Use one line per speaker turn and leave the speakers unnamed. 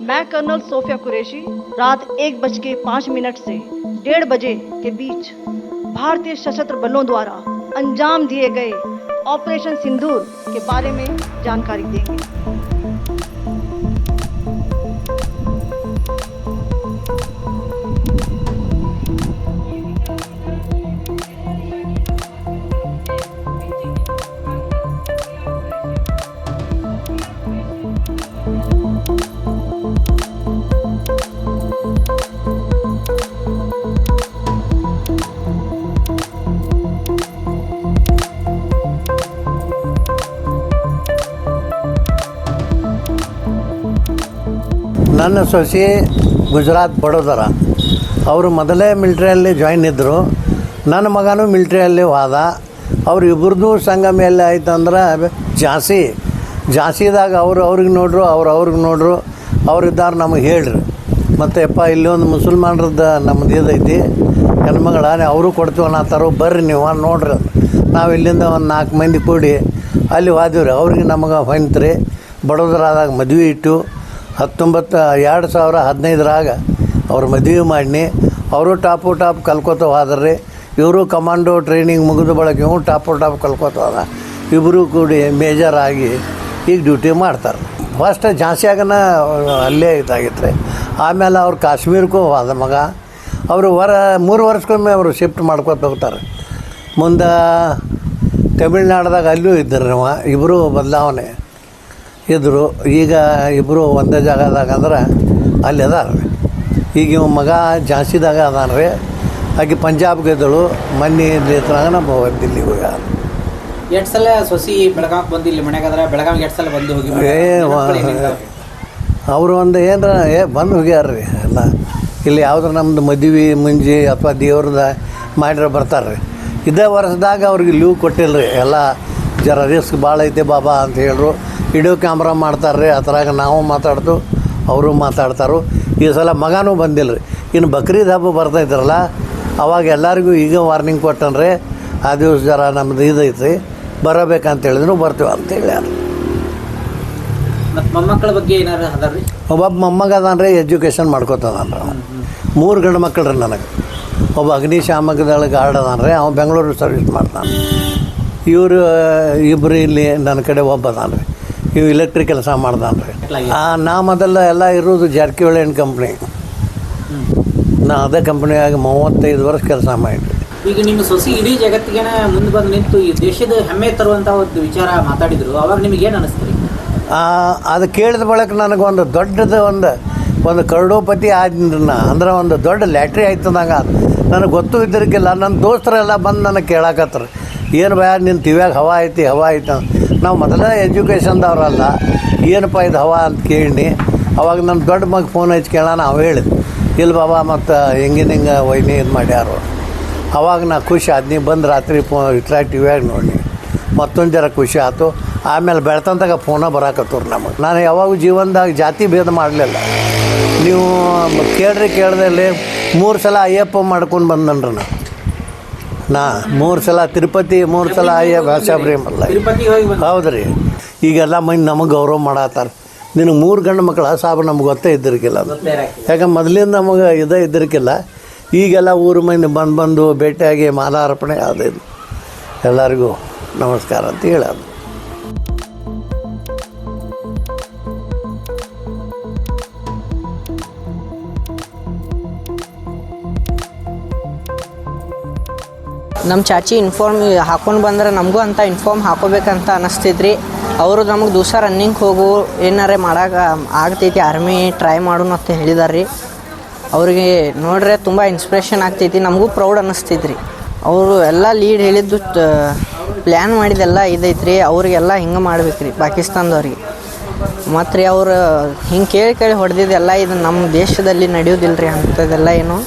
मैं colonel Sophia Qureshi, रात एक बज के पाँच मिनट से डेढ़ बजे के बीच भारतीय सशस्त्र बलों द्वारा अंजाम दिए गए ऑपरेशन सिंदूर के बारे में जानकारी देंगे।
ನನ್ನ ಸೊಸೆ ಗುಜರಾತ್ ಬಡೋದರ. ಅವರು ಮೊದಲೇ ಮಿಲ್ಟ್ರಿಯಲ್ಲಿ ಜಾಯಿನ್ ಇದ್ದರು ನನ್ನ ಮಗನೂ ಮಿಲ್ಟ್ರಿಯಲ್ಲಿ ಹೋದ ಅವ್ರು ಇಬ್ಬರದು ಸಂಗಮ ಎಲ್ಲಿ ಆಯ್ತು ಅಂದ್ರೆ ಜಾಸ್ತಿ. ಜಾಸ್ತಿದಾಗ ಅವರು ಅವ್ರಿಗೆ ನೋಡ್ರು, ಅವ್ರು ಅವ್ರಿಗೆ ನೋಡ್ರು. ಅವ್ರಿದ್ದಾರೆ ನಮಗೆ ಹೇಳ್ರಿ. ಮತ್ತು ಇಲ್ಲಿ ಒಂದು ಮುಸಲ್ಮಾನರದ್ದು ನಮ್ಮದು ಇದೈತಿ. ಹೆಣ್ಮಗಳ ಅವರು ಕೊಡ್ತೀವಿ ಅನ್ನತ್ತಾರೋ ಬರ್ರಿ ನೀವು ನೋಡ್ರಿ. ನಾವು ಇಲ್ಲಿಂದ ಒಂದು ನಾಲ್ಕು ಮಂದಿ ಕೂಡಿ ಅಲ್ಲಿ ಹೋದಿವ್ರಿ ಅವ್ರಿಗೆ ನಮಗೆ ಹೊಂತ್ರಿ ಬಡೋದರಾದಾಗ ಮದುವೆ ಇಟ್ಟು ಹತ್ತೊಂಬತ್ತು, ಎರಡು ಸಾವಿರ ಹದಿನೈದರಾಗ ಅವ್ರ ಮದುವೆ ಮಾಡಿನಿ. ಅವರು ಟಾಪು ಟಾಪ್ ಕಲ್ಕೋತ ಹೋದ್ರಿ. ಇವರು ಕಮಾಂಡೋ ಟ್ರೈನಿಂಗ್ ಮುಗಿದ ಬಳಕೆ ಇವು ಟಾಪು ಟಾಪ್ ಕಲ್ಕೋತ ಹೋದ. ಇಬ್ಬರು ಕೂಡಿ ಮೇಜರ್ ಆಗಿ ಈಗ ಡ್ಯೂಟಿ ಮಾಡ್ತಾರೆ. ಫಸ್ಟ್ ಝಾನ್ಸಿಯಾಗನ ಅಲ್ಲೇ ಇದಾಗಿತ್ತು ಆಮೇಲೆ ಅವ್ರು ಕಾಶ್ಮೀರಕ್ಕೂ ಹೋದ ಮಗ. ಅವರು ವರ ಮೂರು ವರ್ಷಕ್ಕೊಮ್ಮೆ ಅವರು ಶಿಫ್ಟ್ ಮಾಡ್ಕೊತ ಹೋಗ್ತಾರೆ. ಮುಂದೆ ತಮಿಳ್ನಾಡ್ದಾಗ ಅಲ್ಲೂ ಇದ್ದರು ಅವ ಇಬ್ಬರು ಬದಲಾವಣೆ. ಇದ್ದರು ಈಗ ಇಬ್ಬರು ಒಂದೇ ಜಾಗದಾಗ ಅಂದ್ರೆ ಅಲ್ಲಿ ಅದಾರ. ಈಗ ಇವ ಮಗ ಜಾಸ್ತಿದಾಗ ಅದಾನ ರೀ. ಆಕೆ ಪಂಜಾಬ್ಗೆ ಇದ್ದಳು. ಮನ್ನಿ ಇದ್ರಾಗ ನಮ್ಮ ದಿಲ್ಲಿಗೆ ಹೋಗ್ಯಾರ
ಎಷ್ಟು ಸಲ ಸೊಸಿ ಬೆಳಗಾವಿಗೆ ಬಂದು ಇಲ್ಲಿ ಮನೆಗಾದ್ರೆ ಬೆಳಗಾವಿಗೆ ಎಷ್ಟು ಸಲ ಬಂದು ಹೋಗಿ
ಏ ಅವರು ಒಂದು ಏನರ ಏ ಬಂದು ಹೋಗ್ಯಾರ ರೀ ಎಲ್ಲ. ಇಲ್ಲಿ ಯಾವ್ದು ನಮ್ದು ಮದುವೆ ಮುಂಜಿ ಅಥವಾ ದೇವ್ರದ ಮಾಡಿರೋ ಬರ್ತಾರೆ ರೀ. ಇದೇ ವರ್ಷದಾಗ ಅವ್ರಿಗೆ ಲೀವ್ ಕೊಟ್ಟಿಲ್ಲ ರೀ ಎಲ್ಲ ಜರ ರಿಸ್ಕ್ ಭಾಳ ಐತೆ ಬಾಬಾ ಅಂತ ಹೇಳ್ರು. ವಿಡಿಯೋ ಕ್ಯಾಮ್ರಾ ಮಾಡ್ತಾರೆ ರೀ ಅದ್ರಾಗ ನಾವು ಮಾತಾಡ್ತು ಅವರು ಮಾತಾಡ್ತಾರು. ಈ ಸಲ ಮಗನೂ ಬಂದಿಲ್ಲ ರೀ ಇನ್ನು ಬಕ್ರೀದ್ ಹಬ್ಬ ಬರ್ತೈತ್ರಲ್ಲ ಅವಾಗ ಎಲ್ಲರಿಗೂ ಈಗ ವಾರ್ನಿಂಗ್ ಕೊಟ್ಟನ್ರಿ ಆ ದಿವಸ ಜರ ನಮ್ದು ಇದೈತಿ ಬರಬೇಕಂತ ಹೇಳಿದ್ರು ಬರ್ತೀವಿ ಅಂತ
ಅದು ಮೊಮ್ಮಕ್ಕಳ ಬಗ್ಗೆ ಏನಾರು ಅದಾರ
ಒಬ್ಬ ಮೊಮ್ಮಗ ಅದಾನ ರೀ ಎಜುಕೇಷನ್ ಮಾಡ್ಕೊತದಾನ ಮೂರು ಗಂಡು ಮಕ್ಕಳು ರೀ ನನಗೆ. ಒಬ್ಬ ಅಗ್ನಿಶಾಮಕದಳ ಗಾರ್ಡ್ ಅದಾನ ರೀ ಅವ ಬೆಂಗಳೂರು ಸರ್ವಿಸ್ ಮಾಡ್ತಾನೆ ಇವರು ಇಬ್ಬರು ಇಲ್ಲಿ ನನ್ನ ಕಡೆ ಒಬ್ಬ ಅದಾನ ರೀ ಇವು ಇಲೆಕ್ಟ್ರಿಕ್ ಕೆಲಸ ಮಾಡ್ದಾನ್ರಿ. ಆ, ನಾ ಮೊದಲ ಎಲ್ಲ ಇರೋದು ಜಾರಕಿಹೊಳಿ ಆ್ಯಂಡ್ ಕಂಪ್ನಿ ನಾ ಅದೇ ಕಂಪ್ನಿಯಾಗ ಮೂವತ್ತೈದು ವರ್ಷ ಕೆಲಸ ಮಾಡಿರಿ
ಈಗ ನಿಮ್ಮ ಸೊಸಿ ಇಡೀ ಜಗತ್ತಿಗೆ ಮುಂದೆ ಬಂದು ನಿಂತು ಈ ದೇಶದ ಹೆಮ್ಮೆ ತರುವಂಥ ಒಂದು ವಿಚಾರ ಮಾತಾಡಿದ್ರು. ಅವಾಗ ನಿಮಗೆ ಏನು
ಅನಿಸ್ತೀರಿ ಅದು ಕೇಳಿದ ಬಳಿಕ ನನಗೆ ಒಂದು ದೊಡ್ಡದು ಒಂದು ಒಂದು ಕರಡೋಪತಿ ಆದ್ರನ್ನ ಅಂದ್ರೆ ಒಂದು ದೊಡ್ಡ ಲ್ಯಾಟ್ರಿ ಆಯ್ತದಂಗ ನನಗೆ ಗೊತ್ತು ಇದ್ದಿರಕ್ಕಿಲ್ಲ ನನ್ನ ದೋಸ್ತರೆಲ್ಲ ಬಂದು ನನಗೆ ಕೇಳಾಕತ್ರು. ಏನು ಭಯ ನಿನ್ನ ತಿವ್ಯಾಗ ಹವಾ ಐತಿ ಹವಾ ಐತಿ ನಾವು ಮೊದಲೇ ಎಜುಕೇಷನ್ದವ್ರಲ್ಲ, ಏನಪ್ಪ ಇದು ಹವಾ ಅಂತ ಕೇಳಿ ಅವಾಗ ನನ್ನ ದೊಡ್ಡ ಮಗ ಫೋನ್ ಹಚ್ಚಿ ಕೇಳೋಣ, ಅವ ಹೇಳಿದ್. ಇಲ್ಲ ಬಾಬಾ, ಮತ್ತು ಹೆಂಗಿನ ಹಿಂಗೆ ವೈನಿ ಇದು ಮಾಡ್ಯಾರು. ಅವಾಗ ನಾ ಖುಷಿ ಆದ್ನಿ ಬಂದು ರಾತ್ರಿ ಫೋ ಇಟ್ರಾ ಟಿ ವ್ಯಾಗ ನೋಡಿ ಮತ್ತೊಂದು ಜರ ಖುಷಿ ಆಯ್ತು ಆಮೇಲೆ ಬೆಳ್ತಂತಾಗ ಫೋನ ಬರಾಕತ್ತವ್ರು ನಮಗೆ. ನಾನು ಯಾವಾಗ ಜೀವನದಾಗ ಜಾತಿ ಭೇದ ಮಾಡಲಿಲ್ಲ. ನೀವು ಕೇಳ್ರಿ ಕೇಳ್ದಲ್ಲಿ ಮೂರು ಸಲ ಅಯ್ಯಪ್ಪ ಮಾಡ್ಕೊಂಡು ಬಂದನ್ರಿ ನಾ ನಾ ಮೂರು ಸಲ ತಿರುಪತಿ ಮೂರು ಸಲ
ಅಯ್ಯ ಭಾಷಾ ಪ್ರೇಮ
ಹೌದು ರೀ ಈಗೆಲ್ಲ ಮಂದಿ ನಮಗೆ ಗೌರವ ಮಾಡತ್ತಾರ ನಿನಗೆ ಮೂರು ಗಂಡು ಮಕ್ಕಳು ಸಾಬ್ ನಮ್ಗೆ ಗೊತ್ತೇ ಇದ್ದಿರ್ಕಿಲ್ಲ ಅದು.
ಯಾಕೆ
ಯಾಕಂದ್ರೆ ಮೊದಲಿಂದ ನಮಗೆ ಇದೇ ಇದ್ದಿರ್ಕಿಲ್ಲ. ಈಗೆಲ್ಲ ಊರು ಮಂದಿ ಬಂದು ಬಂದು ಭೇಟಿಯಾಗಿ ಮಾಲಾರ್ಪಣೆ ಅದೇ ಎಲ್ಲರಿಗೂ ನಮಸ್ಕಾರ ಅಂತ ಹೇಳೋದು.
ನಮ್ಮ ಚಾಚಿ ಇನ್ಫಾರ್ಮ್ ಹಾಕೊಂಡು ಬಂದ್ರೆ ನಮಗೂ ಅಂತ ಇನ್ಫಾರ್ಮ್ ಹಾಕೋಬೇಕಂತ ಅನ್ನಿಸ್ತಿದ್ರಿ. ಅವರು ನಮಗೆ ದಿವಸ ರನ್ನಿಂಗ್ ಹೋಗು, ಏನಾರೆ ಮಾಡಕ್ಕೆ ಆಗ್ತೈತಿ ಆರ್ಮಿ ಟ್ರೈ ಮಾಡೋಣ ಅಂತ ಹೇಳಿದಾರ್ರಿ. ಅವರಿಗೆ ನೋಡ್ರೆ ತುಂಬ ಇನ್ಸ್ಪಿರೇಷನ್ ಆಗ್ತೈತಿ, ನಮಗೂ ಪ್ರೌಡ್ ಅನ್ನಿಸ್ತೈತ್ರಿ ಅವರು ಎಲ್ಲ ಲೀಡ್ ಹೇಳಿದ್ದು ಪ್ಲ್ಯಾನ್ ಮಾಡಿದೆಲ್ಲ ಇದೈತ್ರಿ, ಅವ್ರಿಗೆಲ್ಲ ಹಿಂಗೆ ಮಾಡ್ಬೇಕು ರೀ ಪಾಕಿಸ್ತಾನದವ್ರಿಗೆ. ಮತ್ತು ರೀ ಅವರು ಹಿಂಗೆ ಕೇಳಿ ಕೇಳಿ ಹೊಡೆದಿದ್ದೆಲ್ಲ ಇದು ನಮ್ಮ ದೇಶದಲ್ಲಿ ನಡೆಯೋದಿಲ್ಲ ರೀ ಅಂಥದ್ದೆಲ್ಲ ಏನು?